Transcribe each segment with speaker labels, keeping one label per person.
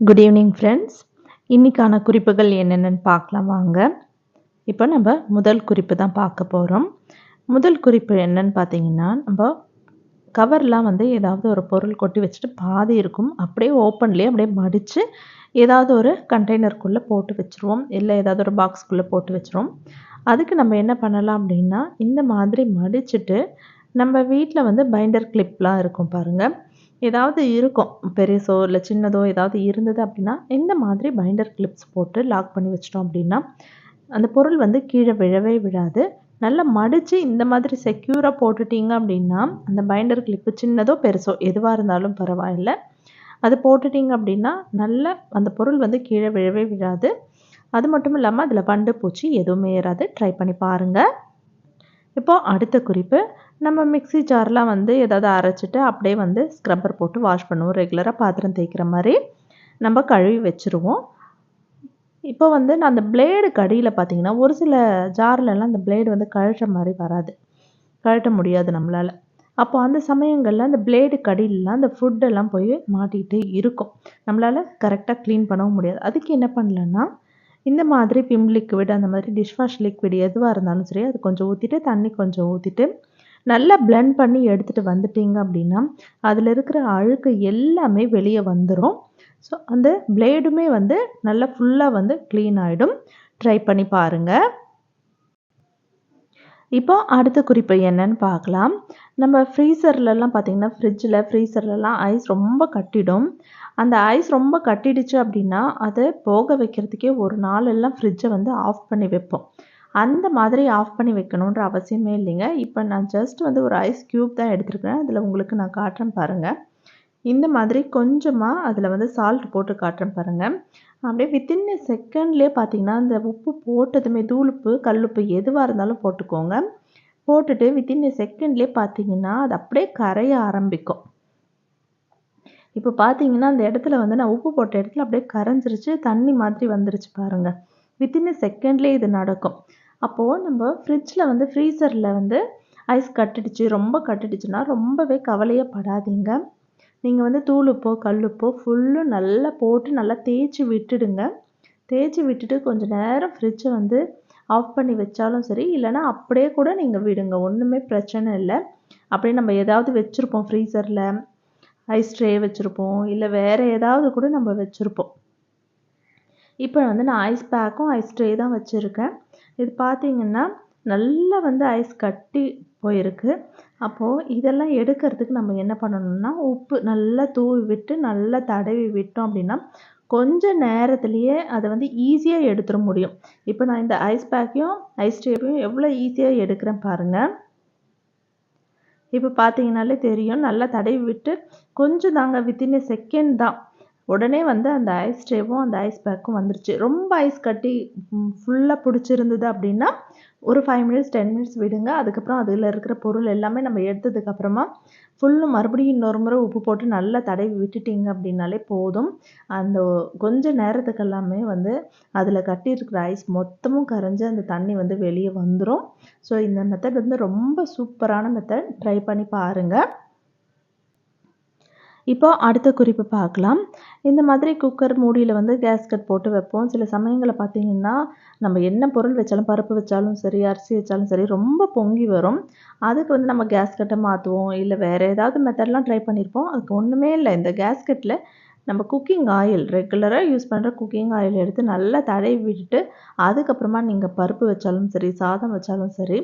Speaker 1: Good evening friends இன்றைக்கான குறிப்புகள் என்னென்னு பார்க்கலாம் வாங்க. இப்போ நம்ம முதல் குறிப்பு தான் பார்க்க போகிறோம் முதல் குறிப்பு என்னன்னு பார்த்தீங்கன்னா நம்ம கவர்லாம் வந்து ஏதாவது ஒரு பொருள் கொட்டி வச்சுட்டு பாதி இருக்கும். அப்படியே ஓப்பன்லேயே அப்படியே மடித்து ஏதாவது ஒரு கண்டெய்னருக்குள்ளே போட்டு வச்சுருவோம். இல்லை ஏதாவது ஒரு பாக்ஸ்க்குள்ளே போட்டு வச்சுருவோம். அதுக்கு நம்ம என்ன பண்ணலாம் அப்படின்னா இந்த மாதிரி மடிச்சுட்டு நம்ம வீட்டில் வந்து பைண்டர் கிளிப்லாம் இருக்கும் பாருங்கள் ஏதாவது இருக்கும். பெருசோ இல்லை சின்னதோ ஏதாவது இருந்தது அப்படின்னா இந்த மாதிரி பைண்டர் கிளிப்ஸ் போட்டு லாக் பண்ணி வச்சிட்டோம் அப்படின்னா அந்த பொருள் வந்து கீழே விழவே விழாது. நல்லா மடித்து இந்த மாதிரி செக்யூராக போட்டுட்டீங்க அப்படின்னா அந்த பைண்டர் கிளிப்பு சின்னதோ பெருசோ எதுவாக இருந்தாலும் பரவாயில்ல. அது போட்டுட்டீங்க அப்படின்னா நல்ல அந்த பொருள் வந்து கீழே விழவே விழாது. அது மட்டும் இல்லாமல் அதில் பண்டு பூச்சி எதுவுமே ஏறாது. ட்ரை பண்ணி பாருங்கள் இப்போது அடுத்த குறிப்பு நம்ம மிக்ஸி ஜார்லாம் வந்து ஏதாவது அரைச்சிட்டு அப்படியே வந்து ஸ்க்ரப்பர் போட்டு வாஷ் பண்ணுவோம். ரெகுலராக பாத்திரம் தேய்க்கிற மாதிரி நம்ம கழுவி வச்சுருவோம். இப்போ வந்து நான் அந்த பிளேடு கடியில் பார்த்தீங்கன்னா ஒரு சில ஜார்லலாம் அந்த பிளேடு வந்து கழட்ட மாதிரி வராது. கழட்ட முடியாது நம்மளால். அப்போ அந்த சமயங்களில் அந்த பிளேடு கடியிலலாம் அந்த ஃபுட்டெல்லாம் போய் மாட்டிகிட்டு இருக்கும். நம்மளால் கரெக்டாக க்ளீன் பண்ணவும் முடியாது. அதுக்கு என்ன பண்ணலன்னா இந்த மாதிரி பிம் லிக்விட் அந்த மாதிரி டிஷ் வாஷ் லிக்விட் எதுவாக இருந்தாலும் சரி அது கொஞ்சம் ஊற்றிட்டு தண்ணி கொஞ்சம் ஊற்றிட்டு நல்லா பிளெண்ட் பண்ணி எடுத்துகிட்டு வந்துட்டீங்க அப்படின்னா அதில் இருக்கிற அழுக்கு எல்லாமே வெளியே வந்துடும் ஸோ அந்த பிளேடுமே வந்து நல்லா ஃபுல்லாக வந்து க்ளீன் ஆகிடும் ட்ரை பண்ணி பாருங்கள் இப்போ அடுத்த குறிப்பு என்னன்னு பார்க்கலாம். நம்ம ஃப்ரீசர்லலாம் பார்த்திங்கன்னா ஃப்ரிட்ஜில் ஃப்ரீசர்லலாம் ஐஸ் ரொம்ப கட்டிடும். அந்த ஐஸ் ரொம்ப கட்டிடுச்சு அப்படின்னா அதை போக வைக்கிறதுக்கே ஒரு நாளெல்லாம் ஃப்ரிட்ஜை வந்து ஆஃப் பண்ணி வைப்போம். அந்த மாதிரி ஆஃப் பண்ணி வைக்கணுன்ற அவசியமே இல்லைங்க. இப்போ நான் ஜஸ்ட் வந்து ஒரு ஐஸ் க்யூப் தான் எடுத்துருக்கேன். அதில் உங்களுக்கு நான் காட்டுறேன் பாருங்கள் இந்த மாதிரி கொஞ்சமாக அதில் வந்து சால்ட் போட்டு காட்டுறேன் பாருங்கள் அப்படியே வித்தின் எ செகண்ட்லேயே பார்த்தீங்கன்னா இந்த உப்பு போட்டதுமே தூளுப்பு கல்லுப்பு எதுவாக இருந்தாலும் போட்டுக்கோங்க. போட்டுட்டு வித்தின் எ செகண்ட்லேயே பார்த்தீங்கன்னா அது அப்படியே கரைய ஆரம்பிக்கும். இப்போ பார்த்தீங்கன்னா அந்த இடத்துல வந்து நான் உப்பு போட்ட இடத்துல அப்படியே கரைஞ்சிருச்சு தண்ணி மாதிரி வந்துருச்சு பாருங்கள் வித்தின் எ செகண்ட்லேயே இது நடக்கும். அப்போது நம்ம ஃப்ரிட்ஜில் வந்து ஃப்ரீசரில் வந்து ஐஸ் கட்டிடுச்சு ரொம்ப கட்டிடுச்சுன்னா ரொம்பவே கவலையே படாதீங்க நீங்கள் வந்து தூளுப்போ கல்லுப்போ ஃபுல்லும் நல்லா போட்டு நல்லா தேய்ச்சி விட்டுடுங்க. தேய்ச்சி விட்டுட்டு கொஞ்சம் நேரம் ஃப்ரிட்ஜை வந்து ஆஃப் பண்ணி வச்சாலும் சரி இல்லைனா அப்படியே கூட நீங்கள் விடுங்க. ஒன்றுமே பிரச்சனை இல்லை. அப்படியே நம்ம ஏதாவது வச்சுருப்போம் ஃப்ரீசரில் ஐஸ் ட்ரே வச்சுருப்போம் இல்லை வேறு ஏதாவது கூட நம்ம வச்சுருப்போம். இப்போ வந்து நான் ஐஸ் பேக்கும் ஐஸ் ட்ரே தான் வச்சுருக்கேன். இது பார்த்திங்கன்னா நல்லா வந்து ஐஸ் கட்டி போயிருக்கு. அப்போது இதெல்லாம் எடுக்கிறதுக்கு நம்ம என்ன பண்ணணும்னா உப்பு நல்லா தூவி விட்டு நல்லா தடவி விட்டோம் அப்படின்னா கொஞ்ச நேரத்துலேயே அதை வந்து ஈஸியாக எடுத்துட முடியும். இப்போ நான் இந்த ஐஸ் பேக்கையும் ஐஸ் டேப்பையும் எவ்வளோ ஈஸியாக எடுக்கிறேன் பாருங்கள் இப்போ பார்த்தீங்கனாலே தெரியும் நல்லா தடவி விட்டு கொஞ்சம் தாங்க வித்தின் எ செகண்ட் தான் உடனே வந்து அந்த ஐஸ் ட்ரேவும் அந்த ஐஸ் பேக்கும் வந்துருச்சு. ரொம்ப ஐஸ் கட்டி ஃபுல்லாக பிடிச்சிருந்தது அப்படின்னா ஒரு ஃபைவ் மினிட்ஸ் டென் மினிட்ஸ் விடுங்க. அதுக்கப்புறம் அதில் இருக்கிற பொருள் எல்லாமே நம்ம எடுத்ததுக்கப்புறமா ஃபுல்லும் மறுபடியும் இன்னொரு முறை உப்பு போட்டு நல்லா தடவி விட்டுட்டிங்க அப்படின்னாலே போதும். அந்த கொஞ்ச நேரத்துக்கு எல்லாமே வந்து அதில் கட்டியிருக்கிற ஐஸ் மொத்தமும் கரைஞ்சி அந்த தண்ணி வந்து வெளியே வந்துடும் ஸோ இந்த மெத்தட் வந்து ரொம்ப சூப்பரான மெத்தட் ட்ரை பண்ணி பாருங்கள் இப்போ அடுத்த குறிப்பு பார்க்கலாம். இந்த மாதிரி குக்கர் மூடியில் வந்து கேஸ்கட் போட்டு வைப்போம். சில சமயங்களில் பார்த்தீங்கன்னா நம்ம என்ன பொருள் வச்சாலும் பருப்பு வச்சாலும் சரி அரிசி வச்சாலும் சரி ரொம்ப பொங்கி வரும். அதுக்கு வந்து நம்ம கேஸ்கட்டை மாற்றுவோம் இல்லை வேறு ஏதாவது மெத்தட்லாம் ட்ரை பண்ணியிருப்போம் அதுக்கு ஒன்றுமே இல்லை. இந்த கேஸ்கட்டில் நம்ம குக்கிங் ஆயில் ரெகுலராக யூஸ் பண்ணுற குக்கிங் ஆயில் எடுத்து நல்லா தடவி விட்டுட்டு அதுக்கப்புறமா நீங்கள் பருப்பு வச்சாலும் சரி சாதம் வச்சாலும் சரி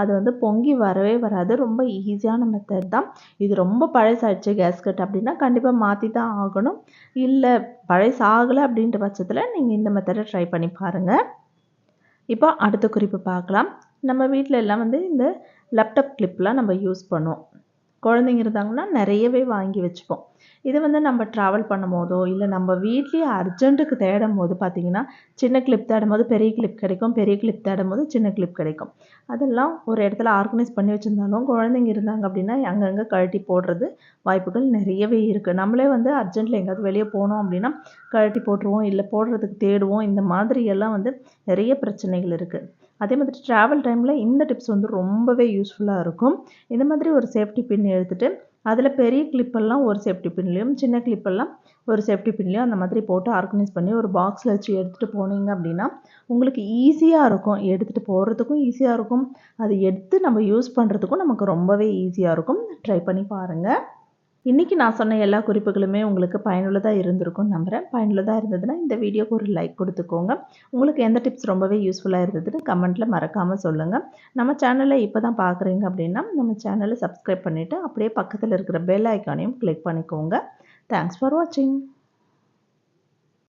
Speaker 1: அது வந்து பொங்கி வரவே வராது. ரொம்ப ஈஸியான மெத்தட் தான். இது ரொம்ப பழசாயிடுச்சு கேஸ்கட் அப்படின்னா கண்டிப்பாக மாற்றி தான் ஆகணும். இல்லை பழசாகலை அப்படின்ற பட்சத்தில் நீங்கள் இந்த மெத்தடை ட்ரை பண்ணி பாருங்கள் இப்போ அடுத்த குறிப்பு பார்க்கலாம். நம்ம வீட்டில் எல்லாம் வந்து இந்த லேப்டாப் கிளிப்லாம் நம்ம யூஸ் பண்ணுவோம். குழந்தைங்க இருந்தாங்கன்னா நிறையவே வாங்கி வச்சுப்போம். இது வந்து நம்ம ட்ராவல் பண்ணும் போதோ இல்லை நம்ம வீட்லேயே அர்ஜென்ட்டுக்கு தேடும் போது பார்த்திங்கன்னா சின்ன கிளிப் தேடும் போது பெரிய கிளிப் கிடைக்கும் பெரிய கிளிப் தேடும் போது சின்ன கிளிப் கிடைக்கும். அதெல்லாம் ஒரு இடத்துல ஆர்கனைஸ் பண்ணி வச்சுருந்தாலும் குழந்தைங்க இருந்தாங்க அப்படின்னா அங்கங்கே கழட்டி போடுறது வாய்ப்புகள் நிறையவே இருக்குது நம்மளே வந்து அர்ஜெண்ட்டில் எங்கேயாவது வெளியே போனோம் அப்படின்னா கழட்டி போட்டுருவோம் இல்லை போடுறதுக்கு தேடுவோம். இந்த மாதிரி எல்லாம் வந்து நிறைய பிரச்சனைகள் இருக்குது அதே மாதிரி ட்ராவல் டைமில் இந்த டிப்ஸ் வந்து ரொம்பவே யூஸ்ஃபுல்லாக இருக்கும். இந்த மாதிரி ஒரு சேஃப்டி பின் எடுத்துகிட்டு அதில் பெரிய கிளிப்பெல்லாம் ஒரு சேஃப்டி பின்லேயும் சின்ன கிளிப்பெல்லாம் ஒரு சேஃப்டி பின்லேயும் அந்த மாதிரி போட்டு ஆர்கனைஸ் பண்ணி ஒரு பாக்ஸில் வச்சு எடுத்துகிட்டு போனீங்க அப்படின்னா உங்களுக்கு ஈஸியாக இருக்கும். எடுத்துகிட்டு போகிறதுக்கும் ஈஸியாக இருக்கும். அதை எடுத்து நம்ம யூஸ் பண்ணுறதுக்கும் நமக்கு ரொம்பவே ஈஸியாக இருக்கும். ட்ரை பண்ணி பாருங்கள் இன்றைக்கி நான் சொன்ன எல்லா குறிப்புகளுமே உங்களுக்கு பயனுள்ளதாக இருந்திருக்கும்னு நம்புகிறேன் பயனுள்ளதாக இருந்ததுன்னா இந்த வீடியோக்கு ஒரு லைக் கொடுத்துக்கோங்க. உங்களுக்கு எந்த டிப்ஸ் ரொம்பவே யூஸ்ஃபுல்லாக இருந்ததுன்னு கமெண்ட்டில் மறக்காமல் சொல்லுங்கள் நம்ம சேனலை இப்போ தான் பார்க்குறீங்க அப்படின்னா நம்ம சேனலை சப்ஸ்கிரைப் பண்ணிவிட்டு அப்படியே பக்கத்தில் இருக்கிற பெல் ஐக்கானையும் கிளிக் பண்ணிக்கோங்க. தேங்க்ஸ் ஃபார் வாட்சிங்